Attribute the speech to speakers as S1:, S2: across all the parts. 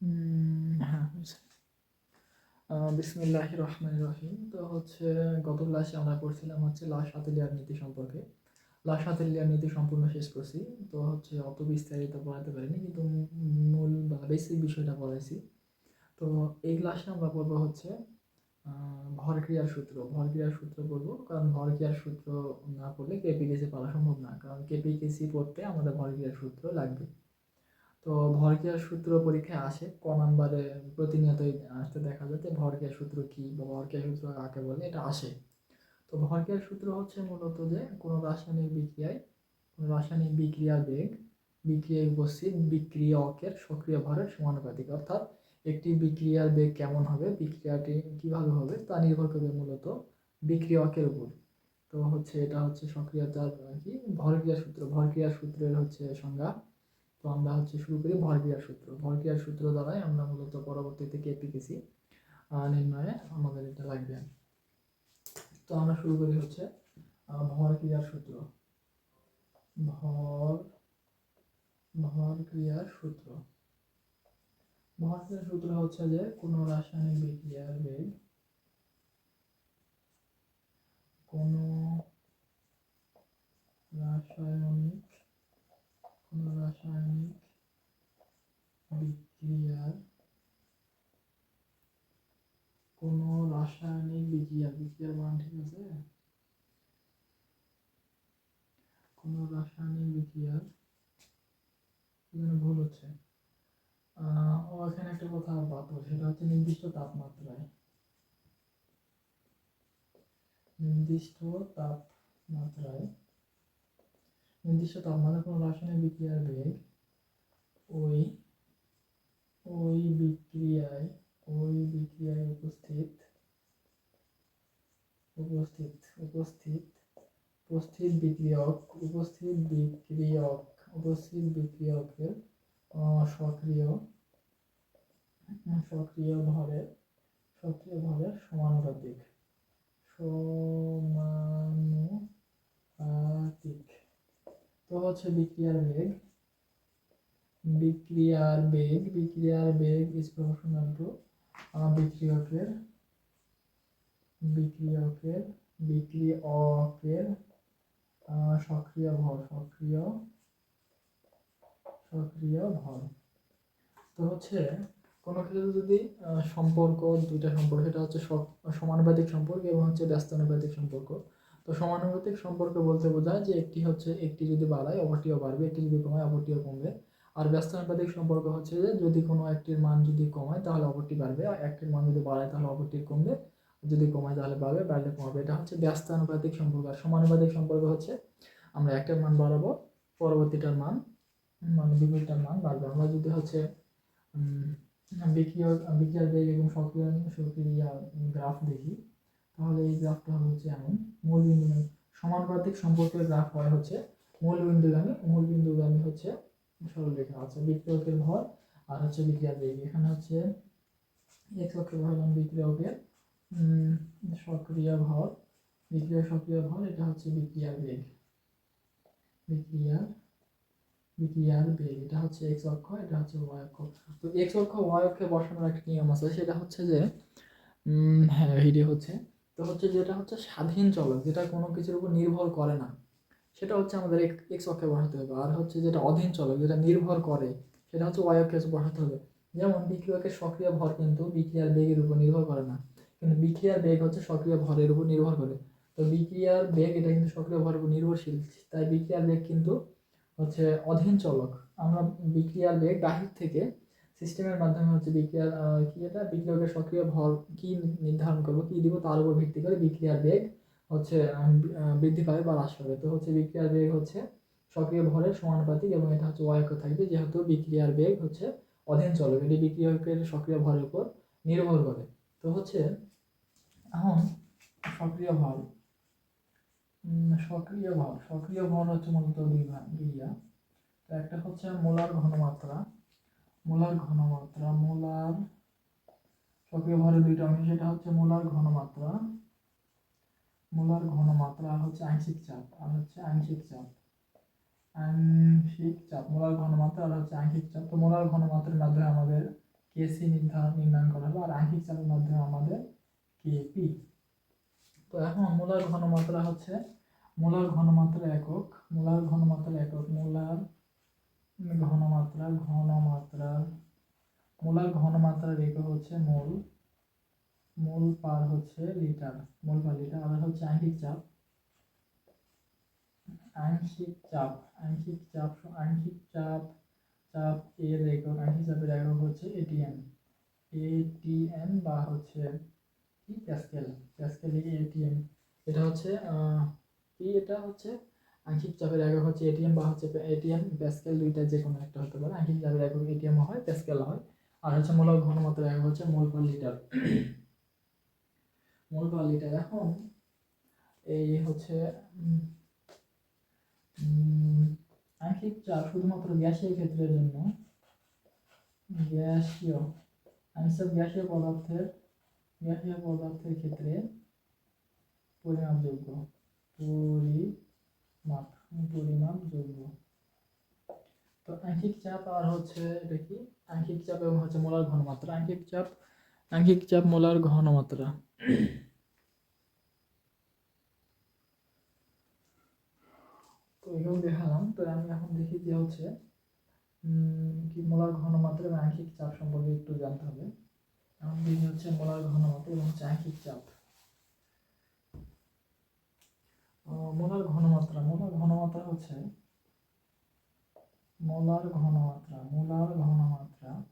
S1: হ্যাঁ বিসমিল্লাহ রহমান রহিম। তো হচ্ছে গত ক্লাসে আমরা পড়ছিলাম হচ্ছে লাশ আতেলিয়ার নীতি সম্পর্কে। লাশ আতেলিয়ার নীতি সম্পূর্ণ শেষ করছি। তো হচ্ছে অত বিস্তারিত পড়াতে পারিনি কিন্তু মূল বা বেসিক বিষয়টা পড়াইছি। তো এই ক্লাসে আমরা পড়ব হচ্ছে আহ, ভরক্রিয়ার সূত্র। ভরক্রিয়ার সূত্র পড়ব। কারণ ভরক্রিয়ার সূত্র না পড়লে কেপিকেসি পড়া সম্ভব না। কারণ কেপিকেসি পড়তে আমাদের ভরক্রিয়ার সূত্র লাগবে। তো ভরক্রিয়ার সূত্র পরীক্ষায় আসে, ক নাম্বারে প্রতিনিয়তই আসতে দেখা যায় যে ভরক্রিয়ার সূত্র কি বা ভরক্রিয়ার সূত্র কাকে বলে, এটা আসে। তো ভরক্রিয়ার সূত্র হচ্ছে মূলত যে কোনো রাসায়নিক বিক্রিয়ায়, কোনো রাসায়নিক বিক্রিয়ার বেগ বিক্রিয়ায় উপস্থিত বিক্রিয়কের সক্রিয় ভরের সমানুপাতিক। অর্থাৎ একটি বিক্রিয়ার বেগ কেমন হবে, বিক্রিয়াটি কীভাবে হবে, তা নির্ভর করবে মূলত বিক্রিয়কের উপর। তো হচ্ছে এটা হচ্ছে সক্রিয়তার কি? ভরক্রিয়ার সূত্র। ভরক্রিয়ার সূত্রের হচ্ছে সংজ্ঞা তো আমরা হচ্ছে শুরু করি ভরক্রিয়ার সূত্র। ভরক্রিয়ার সূত্র দ্বারাই আমরা মূলত পরবর্তীতে কেপিকেসি নির্ণয়ে আমাদের এটা লাগবে। তো আমরা শুরু করি হচ্ছে আহ, ভরক্রিয়ার সূত্র। ভর ভরক্রিয়ার সূত্র। ভরক্রিয়ার সূত্র হচ্ছে যে কোনো রাসায়নিক বিক্রিয়ার বেগ কোনো রাসায়নিক রাসায়নিক বিক্রিয়ার কোনো রাসায়নিক বিক্রিয়া বিক্রিয়ার মান ঠিক আছে কোনো রাসায়নিক বিক্রিয়ার এখানে ভুল হচ্ছে ও এখানে একটা কথা বাদ সেটা হচ্ছে নির্দিষ্ট তাপমাত্রায় নির্দিষ্ট তাপমাত্রায় নির্দিষ্ট তাপমাত্রায় কোনো রাসায়নিক বিক্রিয়ার বেগ, ওই ওই বিক্রিয়ায় ওই বিক্রিয়ায় উপস্থিত উপস্থিত উপস্থিত উপস্থিত বিক্রিয়ক উপস্থিত বিক্রিয়ক, উপস্থিত বিক্রিয়কের সক্রিয় সক্রিয় ভরের সক্রিয় ভরের সমানুপাতিক সমানুপাতিক। তো হচ্ছে বিক্রিয়ার বেগ। বিক্রিয়ার বেগ বিক্রিয়ার বেগ ইজ প্রপোর্শনাল টু বিক্রিয়কের বিক্রিয়কের বিক্রিয়কের সক্রিয় ভর, সক্রিয় সক্রিয় ভর। তো হচ্ছে কোনো ক্ষেত্রে যদি সম্পর্ক, দুইটা সম্পর্ক, সেটা হচ্ছে সমানুপাতিক সম্পর্ক এবং হচ্ছে ব্যস্তানুপাতিক সম্পর্ক। তো সমানুপাতিক সম্পর্ক বলতে বোঝায় যে একটি হচ্ছে একটি যদি বাড়ায়, অপরটিও বাড়বে, একটি যদি কমায়, অপরটিও কমবে। আর ব্যস্তানুপাতিক সম্পর্ক হচ্ছে যে যদি কোনো একটির মান যদি কমায়, তাহলে অপরটি বাড়বে। আর একটির মান যদি বাড়ায়, তাহলে অপরটি কমবে। যদি কমায়, তাহলে বাড়বে, বাড়লে কমাবে। এটা হচ্ছে ব্যস্তানুপাতিক সম্পর্ক। আর সমানুপাতিক সম্পর্ক হচ্ছে আমরা একটার মান বাড়াবো, পরবর্তীটার মান মানে বিপরীতটার মান বাড়বে। আমরা যদি হচ্ছে বিক্রিয়া বিক্রিয়ার বেগ এবং সক্রিয়, সক্রিয়া গ্রাফ দেখি তাহলে এই গ্রাফটা হচ্ছে এমন। মূল বিন্দু সমানুপাতিক সম্পর্কের গ্রাফ হয় হচ্ছে মূল বিন্দুগামী। মূল বিন্দুগামী হচ্ছে সরলরেখা আছে বিক্রিয়কের ভর আর হচ্ছে বিক্রিয়ার বেগ। এখানে হচ্ছে অক্ষে ভর এবং বিক্রিয়কের সক্রিয় ভর। বিক্রিয়া সক্রিয় ভর, এটা হচ্ছে বিক্রিয়ার বেগ। বিক্রিয়ার বিক্রিয়ার বেগ। এটা হচ্ছে এক্স অক্ষ, এটা হচ্ছে ওয়াই অক্ষ। তো এক্স অক্ষ ওয়াই অক্ষে বসানোর একটা নিয়ম আছে, সেটা হচ্ছে যে হ্যাঁ ভিডিও হচ্ছে তো হচ্ছে যেটা হচ্ছে স্বাধীন চলক যেটা কোনো কিছুর উপর নির্ভর করে না। সেটা হচ্ছে আমাদের এক্স অক্ষে বসাতে হবে। আর হচ্ছে যেটা অধীন চলক যেটা নির্ভর করে, সেটা হচ্ছে ওয়াই অক্ষে বসাতে হবে। যেমন বিক্রিয়কের সক্রিয় ভর কিন্তু বিক্রিয়ার বেগের উপর নির্ভর করে না। কিন্তু বিক্রিয়ার বেগ হচ্ছে সক্রিয় ভরের উপর নির্ভর করে। তো বিক্রিয়ার বেগ এটা কিন্তু সক্রিয় ভরের উপর নির্ভরশীল, তাই বিক্রিয়ার বেগ কিন্তু হচ্ছে অধীন চলক। আমরা বিক্রিয়ার বেগ বাহির থেকে সিস্টেমের মাধ্যমে হচ্ছে বিক্রিয়ার আহ, কি এটা? বিক্রিয়কের সক্রিয় ভর কি নির্ধারণ করব? কি দিব? তার উপর ভিত্তি করে বিক্রিয়ার বেগ হচ্ছে বৃদ্ধি পাবে বা হ্রাস পাবে। তো হচ্ছে বিক্রিয়ার বেগ হচ্ছে সক্রিয় ভরের সমানুপাতিক এবং এটা হচ্ছে ওয়াইক থাকবে যেহেতু বিক্রিয়ার বেগ হচ্ছে অধীন চলক এটি বিক্রিয়কের সক্রিয় ভরের উপর নির্ভর করে। তো হচ্ছে এখন সক্রিয় ভর সক্রিয় ভর সক্রিয় ভর হচ্ছে মূলত দুই ভাগ। তো একটা হচ্ছে মোলার ঘনমাত্রা। মোলার ঘনমাত্রা, মোলার সক্রিয় ভরের দুইটা অংশ, সেটা হচ্ছে মোলার ঘনমাত্রা মোলার ঘনমাত্রা আর হচ্ছে আংশিক চাপ, আর হচ্ছে আংশিক চাপ আংশিক চাপ, মোলার ঘনমাত্রা আর হচ্ছে আংশিক চাপ। তো মোলার ঘনমাত্রার মাধ্যমে আমাদের কেসি নির্ধারণ, নির্ণয় করা হবে, আর আংশিক চাপের মাধ্যমে আমাদের কেপি তো এখন মোলার ঘনমাত্রা হচ্ছে, মোলার ঘনমাত্রা একক, মোলার ঘনমাত্রা একক, মোলার ঘনমাত্রা ঘনমাত্রা। মোলার ঘনমাত্রার একক হচ্ছে মোল। মোল পার হচ্ছে লিটার। মোল পার লিটার আর হচ্ছে আংশিক চাপ। আংশিক চাপ। আংশিক চাপ আংশিক চাপ চাপ এর একক আংশিক চাপের একক হচ্ছে এটিএম এটিএম বা হচ্ছে কি? প্যাসকেল প্যাসকেল এটিএম এটা হচ্ছে কি এটা হচ্ছে আংশিক চাপের একক হচ্ছে এটিএম বা হচ্ছে এটিএম প্যাসকেল দুইটা যে কোনো একটা হতে পারে। আংশিক চাপের একক এটিএম হয় প্যাসকেল হয়। আর হচ্ছে মোলার ঘনমাত্রা একক হচ্ছে mole per litre. Mole per litre. এখন এই হচ্ছে আংশিক চাপ শুধুমাত্র গ্যাসীয় ক্ষেত্রের জন্য, গ্যাসীয় চাপ গ্যাসীয় পদার্থের গ্যাসীয় পদার্থের ক্ষেত্রে পরিমাপযোগ্য। পরিমাপ পরিমাপযোগ্য তো আংশিক চাপ আর হচ্ছে এটা কি? আংশিক চাপ এবং হচ্ছে মোলার ঘনমাত্রা। আংশিক চাপ আংশিক চাপ, মোলার ঘনমাত্রা। তো এগুলো দেখালাম। তো আমি এখন দেখি যে হচ্ছে কি মোলার ঘনমাত্রা এবং আংশিক চাপ সম্পর্কে একটু জানতে হবে। এখন দেখি হচ্ছে মোলার ঘনমাত্রা এবং হচ্ছে আংশিক চাপ। মোলার ঘনমাত্রা মোলার ঘনমাত্রা হচ্ছে মোলার ঘনমাত্রা মোলার ঘনমাত্রা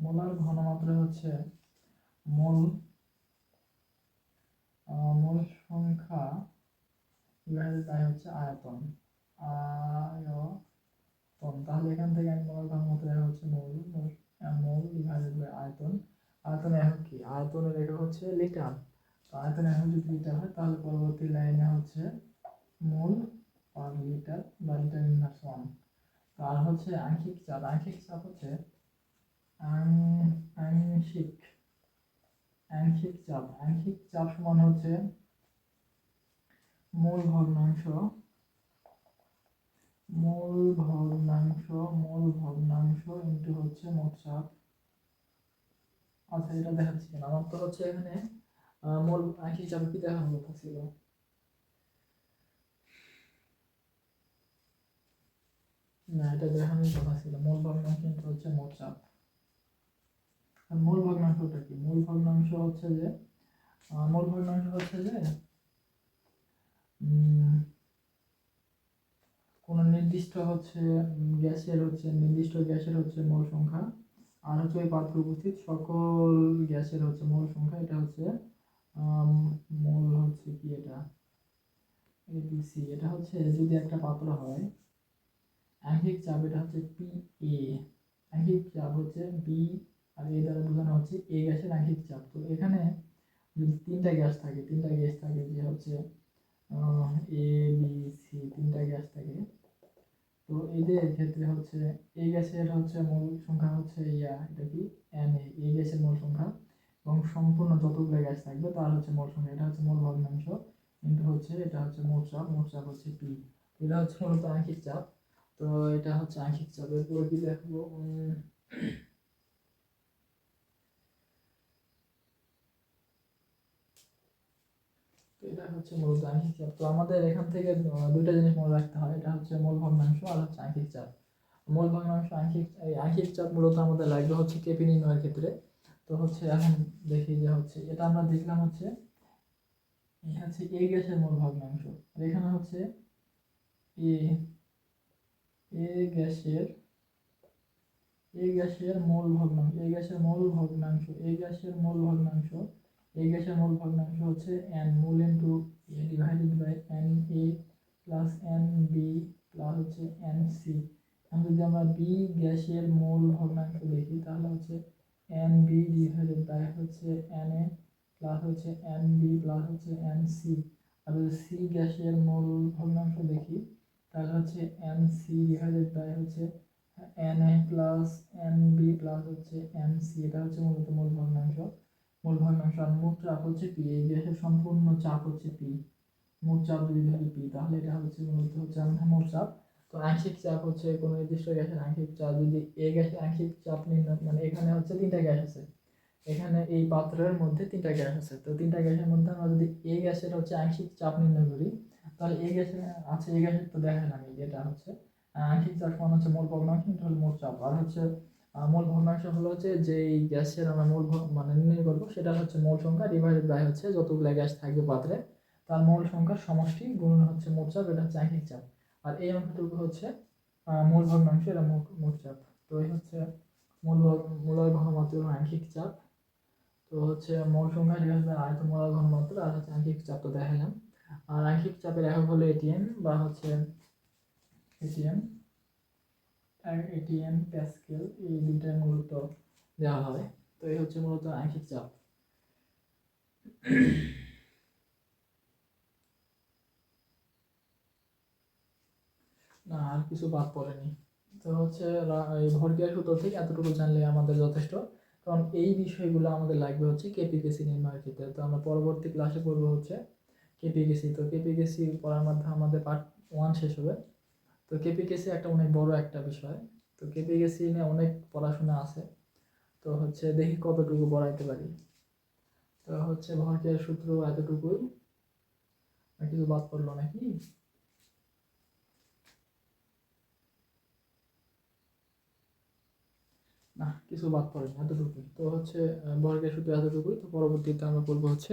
S1: মোলার ঘনমাত্রা হচ্ছে মোল মোল সংখ্যা ডিভাইডেড বাই হচ্ছে আয়তন আয়তন। তাহলে এখান থেকে আমি মোলার ঘনমাত্রা হচ্ছে মোল, মোল- বাই আয়তন। আয়তন একক কি? আয়তনের একক হচ্ছে লিটার তো আয়তন একক যদি লিটার হয়, তাহলে পরবর্তী লাইনে হচ্ছে mole per litre inverse one আর হচ্ছে আংশিক চাপ? আংশিক চাপ হচ্ছে আংশিক আংশিক চাপ। আংশিক চাপ সমান হচ্ছে মূল ভগ্নাংশ মূল ভগ্নাংশ মূল ভগ্নাংশ ইন্টু হচ্ছে মোট চাপ। আচ্ছা এটা দেখাচ্ছি আমার তো হচ্ছে এখানে মূল আংশিক চাপ কি কথা ছিল না এটা কথা ছিল, মূল ভগ্নাংশ কিন্তু হচ্ছে মোট চাপ। আর মূল ভগ্নাংশটা কি? মূল ভগ্নাংশ হচ্ছে যে মূল ভগ্নাংশ হচ্ছে যে কোন নির্দিষ্ট হচ্ছে গ্যাসের হচ্ছে, নির্দিষ্ট গ্যাসের হচ্ছে মোল সংখ্যা, আর হচ্ছে ওই পাত্র উপস্থিত সকল গ্যাসের হচ্ছে মোল সংখ্যা, এটা হচ্ছে মোল হচ্ছে কি এটা? এবিসি এটা হচ্ছে যদি একটা পাত্র হয় আংশিক চাপ, এটা হচ্ছে পি এ আংশিক চাপ হচ্ছে বি আর এ দ্বারা বোঝানো হচ্ছে এ গ্যাসের আংশিক চাপ। তো এখানে যদি তিনটা গ্যাস থাকে, তিনটা গ্যাস থাকে, যে হচ্ছে এ বি সি তিনটা গ্যাস থাকে, তো এদের ক্ষেত্রে হচ্ছে এই গ্যাসের হচ্ছে মূল সংখ্যা হচ্ছে ইয়া, এটা কি? এন এ এই গ্যাসের মূল সংখ্যা। এবং সম্পূর্ণ যতগুলো গ্যাস থাকবে, তার হচ্ছে মূল সংখ্যা। এটা হচ্ছে মূল ভগ্নাংশ, কিন্তু হচ্ছে এটা হচ্ছে মোট চাপ মোট চাপ হচ্ছে পি এটা হচ্ছে মূলত আংশিক চাপ। তো এটা হচ্ছে আংশিক চাপ এরপরে কি দেখব? এটা হচ্ছে মূলত আংশিক চাপ। তো আমাদের এখান থেকে জিনিস মনে রাখতে হয়। এটা হচ্ছে মূল ভগ্নাংশ আর হচ্ছে আংশিক চাপ। মূল ভগ্নাংশ, আংশিক, এই আংশিক চাপ মূলত আমাদের লাগবে হচ্ছে কেপি নির্ণয়ের ক্ষেত্রে। তো হচ্ছে এখন দেখি যে হচ্ছে, এটা আমরা দেখলাম হচ্ছে এটা হচ্ছে এ গ্যাসের মূল ভগ্নাংশ। এখানে হচ্ছে এ গ্যাসের এ গ্যাসের মূল ভগ্নাংশ, এ গ্যাসের মূল ভগ্নাংশ, এ গ্যাসের মূল ভগ্নাংশ, এ গ্যাসের মূল ভগ্নাংশ হচ্ছে N mole into A divided by N A plus N B plus হচ্ছে এন সি এখন যদি আমরা বি গ্যাসের মূল ভগ্নাংশ দেখি, তাহলে হচ্ছে এন বি ডিভাইডেড বাই হচ্ছে এন এ প্লাস হচ্ছে এন বি প্লাস হচ্ছে এন সি আর যদি সি গ্যাসের মূল ভগ্নাংশ দেখি তাহলে হচ্ছে এন সি ডিভাইডেড বাই হচ্ছে N A plus N B plus হচ্ছে এন সি এটা হচ্ছে মূলত মূল ভগ্নাংশ। মূল ভগ্নাংশ আর মোট চাপ হচ্ছে পি এই গ্যাসের সম্পূর্ণ চাপ হচ্ছে পি মোট চাপ যদি ধরি পি তাহলে এটা হচ্ছে মূলত হচ্ছে আমাদের মোট চাপ। তো আংশিক চাপ হচ্ছে কোনো নির্দিষ্ট গ্যাসের আংশিক চাপ, যদি এ গ্যাসের আংশিক চাপ নির্ণয় মানে এখানে হচ্ছে তিনটা গ্যাস আছে, এখানে এই পাত্রের মধ্যে তিনটা গ্যাস আছে। তো তিনটা গ্যাসের মধ্যে আমরা যদি এ গ্যাসের হচ্ছে আংশিক চাপ নির্ণয় করি তাহলে এই গ্যাসের আছে এই গ্যাসের তো দেখালাম আমি যেটা হচ্ছে আংশিক চাপ সমান হচ্ছে মূল ভগ্নাংশ ইন্টু হলো মোট চাপ। আর হচ্ছে মূল মোল ভগ্নাংশ হলো হচ্ছে যে গ্যাসের আমরা মূল মানে নির্ণয় করব, সেটা হচ্ছে মোল সংখ্যা ডিভাইডেড বাই হচ্ছে যতগুলো গ্যাস থাকবে পাত্রে, তার মোল সংখ্যার সমষ্টি গুণ হচ্ছে মোট চাপ, এটা হচ্ছে আংশিক চাপ। আর এই অংশটুকু হচ্ছে মূল মোল ভগ্নাংশ, এটা মোট চাপ। তো এই হচ্ছে মূল মূলয় ঘনমাত্রা আংশিক চাপ। তো হচ্ছে মোল সংখ্যা ডিভাইড বাই আয়তন মূলয় ঘনমাত্রা, আর হচ্ছে আংশিক চাপ তো দেখালাম আংশিক চাপের একক হলো এটিএম বা হচ্ছে এটিএম এটিএম প্যাসকেল এই দুইটাই মূলত দেওয়া হয় তো এই হচ্ছে মূলত আংশিক চাপ। না, আর কিছু বাদ পড়েনি। তো হচ্ছে এই ভরক্রিয়া সূত্র থেকে এতটুকু জানলে আমাদের যথেষ্ট। কারণ এই বিষয়গুলো আমাদের লাগবে হচ্ছে কেপিকেসি নির্ণয়ের ক্ষেত্রে। তো আমরা পরবর্তী ক্লাসে পড়ব হচ্ছে কেপিকেসি তো কেপিকেসি পড়ার মাধ্যমে আমাদের পার্ট ওয়ান শেষ হবে। তো কেপিকেসি একটা অনেক বড় একটা বিষয়। তো কেপিকেসি নিয়ে অনেক পড়াশোনা আছে। তো হচ্ছে দেখি কতটুকু পড়াইতে পারি। তো হচ্ছে ভরক্রিয়ার সূত্র এতটুকুই। কিছু বাদ পড়ল নাকি? না, কিছু বাদ পড়েনি, এতটুকুই। তো হচ্ছে বর্গের সূত্র এতটুকুই। তো পরবর্তীতে আমরা বলব হচ্ছে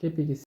S1: কেপিকেসি